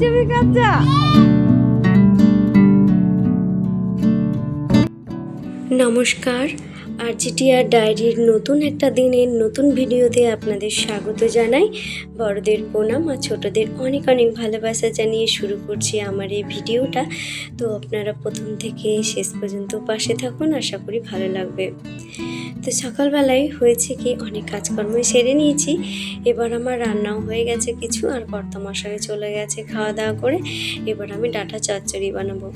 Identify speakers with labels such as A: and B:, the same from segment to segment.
A: তুমি কাঁচা নমস্কার আরজিটিআর ডায়েরির নতুন একটা দিনের নতুন ভিডিওতে আপনাদের স্বাগত জানাই। বড়দের প্রণাম আর ছোটদের অনেক অনেক ভালোবাসা জানিয়ে শুরু করছি আমার এই ভিডিওটা। তো আপনারা প্রথম থেকে শেষ পর্যন্ত পাশে থাকুন, আশা করি ভালো লাগবে। তো সকালবেলায় হয়েছে কি, অনেক কাজকর্ম সেরে নিয়েছি। এবার আমার রান্নাও হয়ে গেছে কিছু আর কর্তামশাই চলে গেছে খাওয়া দাওয়া করে। এবার আমি ডাটা চচ্চড়ি বানাবো।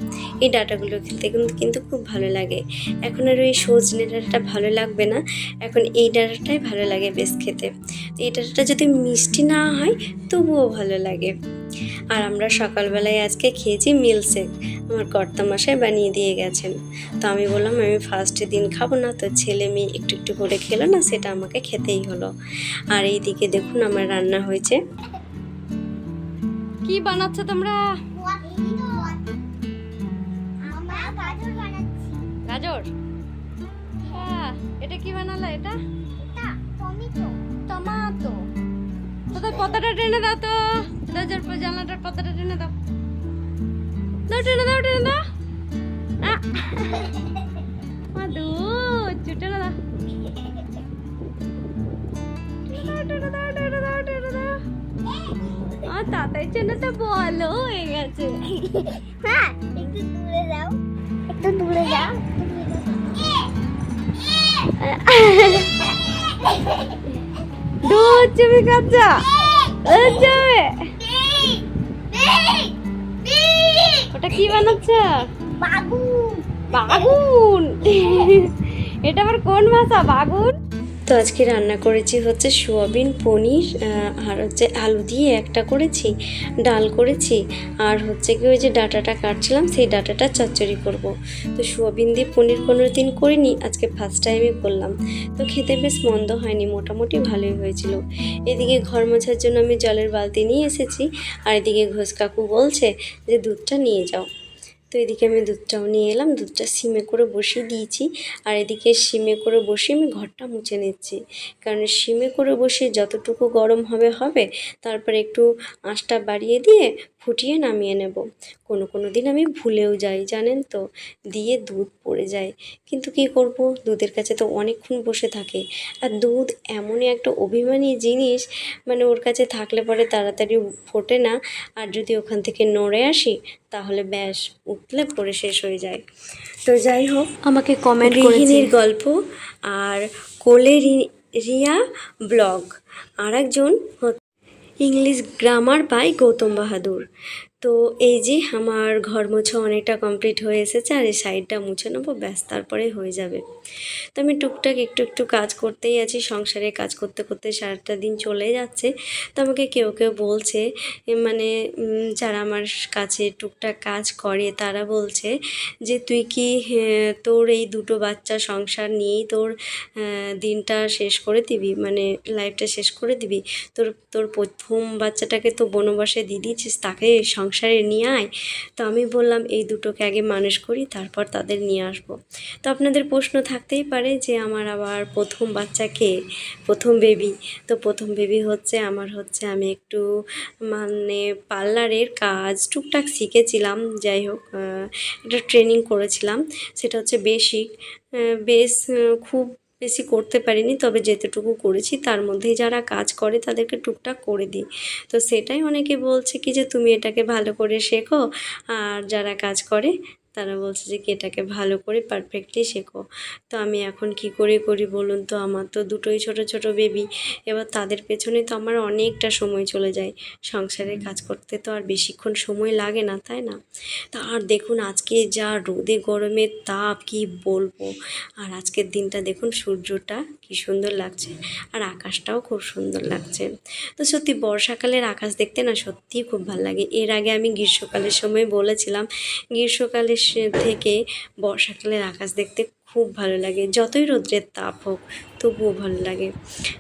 A: এই ডাটাগুলো খেতে কিন্তু কিন্তু খুব ভালো লাগে। এখন আর ওই সজনে ডাঁটাটা ভালো লাগবে না। এখন এই ডাঁটাটাই ভালো লাগে বেশ খেতে। এই ডাঁটাটা যদি মিষ্টি না হয় তবুও ভালো লাগে। আর আমরা সকালবেলায় আজকে খেয়েছি মিল্কশেক আমার কর্তামশাই বানিয়ে দিয়ে গেছেন। তো আমি বললাম আমি ফার্স্টের দিন খাব না তো ছেলে মেয়ে একটু একটু করে খেলো না সেটা আমাকে খেতেই হলো। আর এই দিকে দেখুন আমার রান্না হয়েছে। কি বানাচ্ছ তোমরা?
B: গাজর?
A: হ্যাঁ এটা কি বানালা এটা?
B: এটা টমেটো।
A: টমাটো। তোদের পাতাটা টেনে দাও তো। দরজার পর জানলাটার পাতাটা টেনে দাও। দাও টেনে দাও টেনে দাও! মাদু টেনে দাও। তাতাই জন্য তো বলো হয়ে গেছে।
B: হ্যাঁ একটু দূরে যাও। একটু দূরে যাও।
A: দুধ চিবি কাঁচা যাবে ওটা কি বানাচ্ছ?
B: বাগুন।
A: বাগুন। এটা আবার কোন ভাষা বাগুন? তো আজকে রান্না করেছি হচ্ছে সোয়াবিন, পনির আর হচ্ছে আলু দিয়ে একটা করেছি, ডাল করেছি, আর হচ্ছে কি ওই যে ডাটাটা কাটছিলাম, সেই ডাটাটা চচ্চড়ি করব। তো সোয়াবিন দিয়ে পনির কোনো দিন করিনি, আজকে ফার্স্ট টাইমে করলাম। তো খেতে বেশ মন্দ হয়নি, মোটামুটি ভালোই হয়েছিল। এদিকে ঘর মোছার জন্য আমি জলের বালতি নিয়ে এসেছি, আর এদিকে ঘোষ কাকু বলছে যে, দুধটা নিয়ে যাও। তো এদিকে আমি দুধটাও নিয়ে এলাম, দুধটা সিমে করে বসিয়ে দিয়েছি। আর এদিকে সিমে করে বসিয়ে আমি ঘরটা মুছে নিচ্ছি। কারণ সিমে করে বসিয়ে যতটুকু গরম হবে হবে, তারপরে একটু আঁশটা বাড়িয়ে দিয়ে ফুটিয়ে নামিয়ে নেব। কোনো কোনো দিন আমি ভুলেও যাই জানেন তো? দিয়ে দুধ পড়ে যায়। কিন্তু কি করব? দুধের কাছে তো অনেকক্ষণ বসে থাকে। আর দুধ এমনই একটা অভিমানী জিনিস মানে ওর কাছে থাকলে পরে তাড়াতাড়ি ফোটে না। আর যদি ওখান থেকে নড়ে আসি তাহলে ব্যাস উঠলে পরে শেষ হয়ে যায়। তো যাই হোক আমাকে কমেন্ট রিহিনীর গল্প আর কোলে রিয়া ব্লগ। আর একজন হচ্ছে English grammar by Gautam Bahadur. তো এই যে আমার ঘর মোছা অনেকটা কমপ্লিট হয়ে এসেছে আর এই সাইডটা মুছে নেব, ব্যাস তারপরে হয়ে যাবে। তো আমি টুকটাক একটু একটু কাজ করতেই আছি সংসারে কাজ করতে করতে সারাটা দিন চলে যাচ্ছে। তো আমাকে কেউ কেউ বলছে মানে যারা আমার কাছে টুকটাক কাজ করে, তারা বলছে যে, তুই কি তোর এই দুটো বাচ্চা সংসার নিয়েই তোর দিনটা শেষ করে দিবি? মানে লাইফটা শেষ করে দিবি? তোর তোর প্রথম বাচ্চাটাকে তো বনবাসে দিয়ে দিয়েছিস, তাকে সংসারে নিয়ে আয়। তো আমি বললাম, এই দুটোকে আগে মানুষ করি, তারপর তাদের নিয়ে আসব। তো আপনাদের প্রশ্ন থাকতেই পারে যে, আমার আবার প্রথম বাচ্চাকে প্রথম বেবি তো প্রথম বেবি হচ্ছে, আমার হচ্ছে, আমি একটু মানে পার্লারের কাজ টুকটাক শিখেছিলাম, যাই হোক একটা ট্রেনিং করেছিলাম। সেটা হচ্ছে বেসিক বেশ খুব বেশি করতে পারিনি, তবে যেতটুকু করেছি তার মধ্যেই যারা কাজ করে তাদেরকে টুকটাক করে দিই। তো সেটাই অনেকে বলছে কি যে, তুমি এটাকে ভালো করে শেখো, আর যারা কাজ করে তারা বলছে যে কি এটাকে ভালো করে পারফেক্টলি শেখো। তো আমি এখন কি করে করি বলুন তো? আমার তো দুটোই ছোট ছোট বেবি এবার তাদের পেছনে তো আমার অনেকটা সময় চলে যায় সংসারের কাজ করতে। তো আর বেশিক্ষণ সময় লাগে না তাই না? তা আর দেখুন আজকে যা রোদে গরমের তাপ কি বলব? আর আজকের দিনটা দেখুন সূর্যটা কি সুন্দর লাগছে। আর আকাশটাও খুব সুন্দর লাগছে। তো সত্যি বর্ষাকালের আকাশ দেখতে না সত্যিই খুব ভালো লাগে। এর আগে আমি গ্রীষ্মকালের সময় বলেছিলাম, গ্রীষ্মকালের থেকে বর্ষাকালের আকাশ দেখতে খুব ভালো লাগে। যতই রৌদ্রের তাপ হোক, তবুও ভালো লাগে।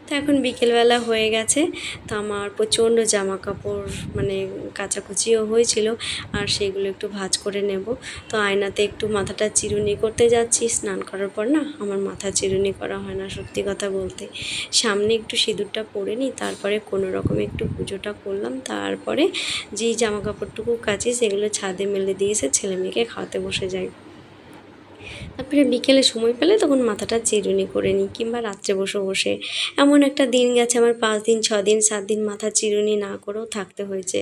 A: তো এখন বিকেলবেলা হয়ে গেছে, তো আমার প্রচণ্ড জামা কাপড় মানে কাচাকুচিও হয়েছিল, আর সেগুলো একটু ভাজ করে নেব। তো আয়নাতে একটু মাথাটা চিরুনি করতে যাচ্ছি, স্নান করার পর না আমার মাথা চিরুনি করা হয় না সত্যি কথা বলতে। সামনে একটু সিঁদুরটা পরে নিই, তারপরে কোনো রকম একটু পুজোটা করলাম, তারপরে যেই জামা কাপড়টুকু কাচি, সেগুলো ছাদে মেলে দিয়ে এসে ছেলে মেয়েকে খাওয়াতে বসে যাই। তারপরে বিকেলে সময় পেলে তখন মাথাটা চিরুনি করে নিই, কিংবা রাত্রে বসে বসে। এমন একটা দিন গেছে, আমার পাঁচ দিন, ছ দিন, সাত দিন মাথা চিরুনি না করেও থাকতে হয়েছে।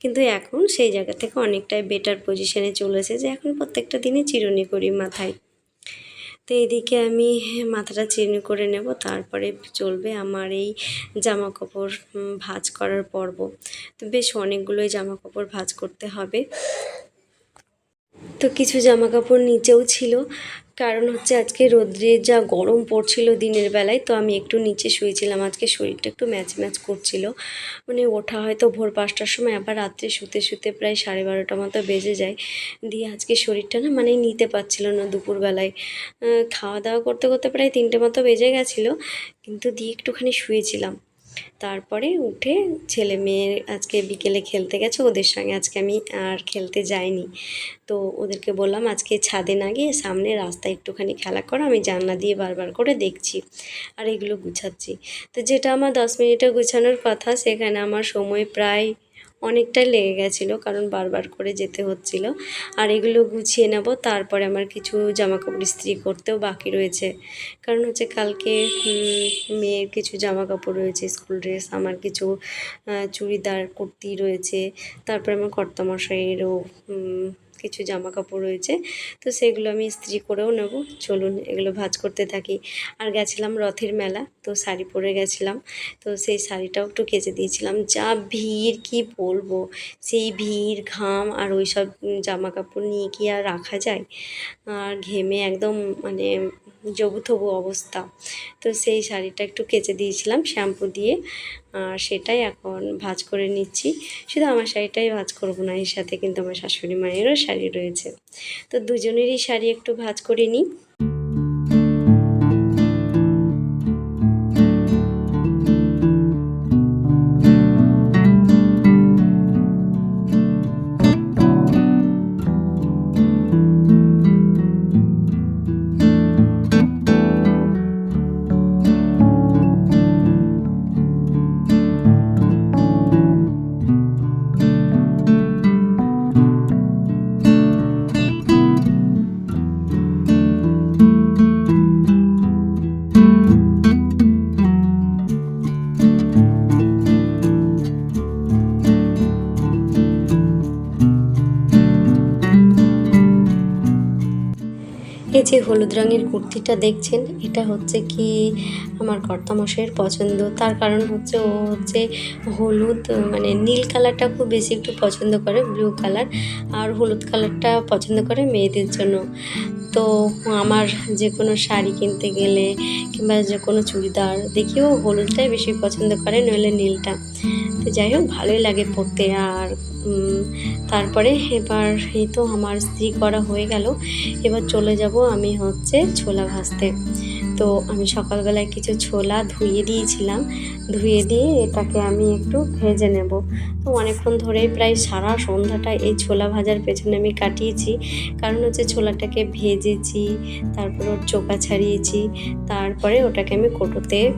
A: কিন্তু এখন সেই জায়গা থেকে অনেকটাই বেটার পজিশনে চলেছে যে এখন প্রত্যেকটা দিনে চিরুনি করি মাথায়। তো এদিকে আমি মাথাটা চিরুনি করে নেব, তারপরে চলবে আমার এই জামা কাপড় ভাঁজ করার পর্ব। তো বেশ অনেকগুলোই জামা কাপড় ভাঁজ করতে হবে। তো কিছু জামা কাপড় নিচেও ছিল। কারণ হচ্ছে আজকে রোদ্রে যা গরম পড়ছিল দিনের বেলায়, তো আমি একটু নিচে শুয়েছিলাম। আজকে শরীরটা একটু ম্যাচ ম্যাচ করছিল। মানে ওঠা হয়তো ভোর পাঁচটার সময়, আবার রাত্রে শুতে শুতে প্রায় সাড়ে বারোটা মতো বেজে যায়। দিয়ে আজকে শরীরটা না মানে নিতে পারছিল না দুপুরবেলায়। খাওয়া দাওয়া করতে করতে প্রায় তিনটে মতো বেজে গেছিল। কিন্তু দিয়ে একটুখানি শুয়েছিলাম। তারপরে উঠে ছেলে মেয়ে আজকে বিকেলে খেলতে গেছে, ওদের সঙ্গে আজকে আমি আর খেলতে যাইনি। তো ওদেরকে বললাম, আজকে ছাদে না গিয়ে সামনে রাস্তায় একটুখানি খেলা করো, আমি জানলা দিয়ে বারবার করে দেখছি আর এগুলো গুছাচ্ছি। তো যেটা আমার দশ মিনিটে গুছানোর কথা, সেখানে আমার সময় প্রায় অনেকটাই লেগে গেছিল, কারণ বারবার করে যেতে হচ্ছিল। আর এগুলো গুছিয়ে নেব, তারপরে আমার কিছু জামা কাপড় ইস্ত্রি করতেও বাকি রয়েছে। কারণ হচ্ছে কালকে মেয়ের কিছু জামা কাপড় রয়েছে, স্কুল ড্রেস, আমার কিছু চুড়িদার, কুর্তি রয়েছে। তারপরে আমার কর্তামশাইয়েরও কিছু জামা কাপড় রয়েছে, তো সেগুলো আমি ইস্ত্রি করেও নেব। চলুন এগুলো ভাজ করতে থাকি। আর গেছিলাম রথের মেলা, তো শাড়ি পরে গেছিলাম, তো সেই শাড়িটাও একটু কেচে দিয়েছিলাম। যা ভিড়, কি বলব? সেই ভিড়, ঘাম আর ওই সব জামা কাপড় নিয়ে কি আর রাখা যায়? আর ঘেমে একদম মানে জবু থবু অবস্থা। তো সেই শাড়িটা একটু কেচে দিয়েছিলাম শ্যাম্পু দিয়ে। আর সেটাই এখন ভাজ করে নিচ্ছি। শুধু আমার শাড়িটাই ভাজ করব না, এর সাথে কিন্তু আমার শাশুড়ি মায়েরও শাড়ি রয়েছে। তো দুজনেরই শাড়ি একটু ভাজ করে নিই। এই যে হলুদ রঙের কুর্তিটা দেখছেন, এটা হচ্ছে কি আমার কর্তামশাইয়ের পছন্দ। তার কারণ হচ্ছে ও হচ্ছে হলুদ মানে নীল কালারটা খুব বেশি একটু পছন্দ করে, ব্লু কালার, আর হলুদ কালারটা পছন্দ করে মেয়েদের জন্য। তো আমার যে কোনো শাড়ি কিনতে গেলে কিংবা যে কোনো চুড়িদার, দেখিও হলুদটাই বেশি পছন্দ করে, নইলে নীলটা। তো যাই হোক, ভালোই লাগে পরতে, আর তারপরে এবার এই তো আমার স্ত্রী করা হয়ে গেল। এবার চলে যাব আমি হচ্ছে ছোলা ভাজতে। তো আমি সকালবেলায় কিছু ছোলা ধুয়ে দিয়েছিলাম। ধুয়ে দিয়ে এটাকে আমি একটু ভেজে নেব। তো অনেকক্ষণ ধরেই প্রায় সারা সন্ধ্যাটা এই ছোলা ভাজার পেছনে আমি কাটিয়েছি। কারণ হচ্ছে ছোলাটাকে ভেজেছি, তারপর ওর চোকা ছাড়িয়েছি, তারপরে ওটাকে আমি কোটোতে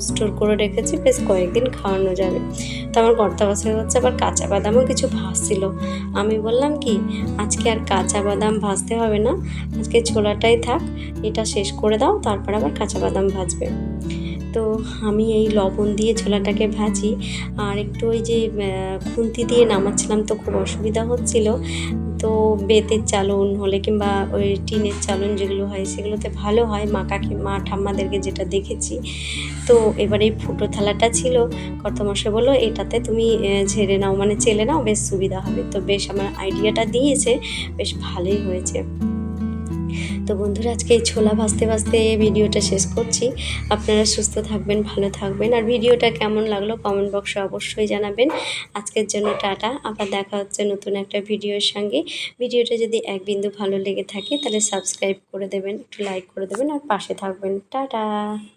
A: স্টোর করে রেখেছি, বেশ কয়েকদিন খাওয়ানো যাবে। তো আমার কর্তা বছর হচ্ছে আবার কাঁচা বাদামও কিছু ভাজছিল। আমি বললাম কি, আজকে আর কাঁচা বাদাম ভাজতে হবে না, আজকে ছোলাটাই থাক, এটা শেষ করে দাও, তারপর আবার কাঁচা বাদাম ভাজবে। তো আমি এই লবণ দিয়ে ছোলাটাকে ভাজি, আর একটু ওই যে খুন্তি দিয়ে নামাচ্ছিলাম তো খুব অসুবিধা হচ্ছিল। তো বেতের চালন হলে কিংবা ওই টিনের চালন যেগুলো হয়, সেগুলোতে ভালো হয়। মা কাকি, মা ঠাম্মাদেরকে যেটা দেখেছি। তো এবার এই ফুটো থালাটা ছিল। কর্তামশাই বলল, এটাতে তুমি ঝেড়ে নাও মানে চেলে নাও, বেশ সুবিধা হবে। তো বেশ আমার আইডিয়াটা দিয়েছে, বেশ ভালোই হয়েছে। তো বন্ধুরা, আজকে এই ছোলা ভাজতে ভাজতে ভিডিওটা শেষ করছি। আপনারা সুস্থ থাকবেন, ভালো থাকবেন। আর ভিডিওটা কেমন লাগল কমেন্ট বক্সে অবশ্যই জানাবেন। আজকের জন্য টাটা। আবার দেখা হচ্ছে নতুন একটা ভিডিওর সঙ্গে। ভিডিওটা যদি এক বিন্দু ভালো লেগে থাকে, তাহলে সাবস্ক্রাইব করে দেবেন, একটু লাইক করে দেবেন, আর পাশে থাকবেন। টাটা!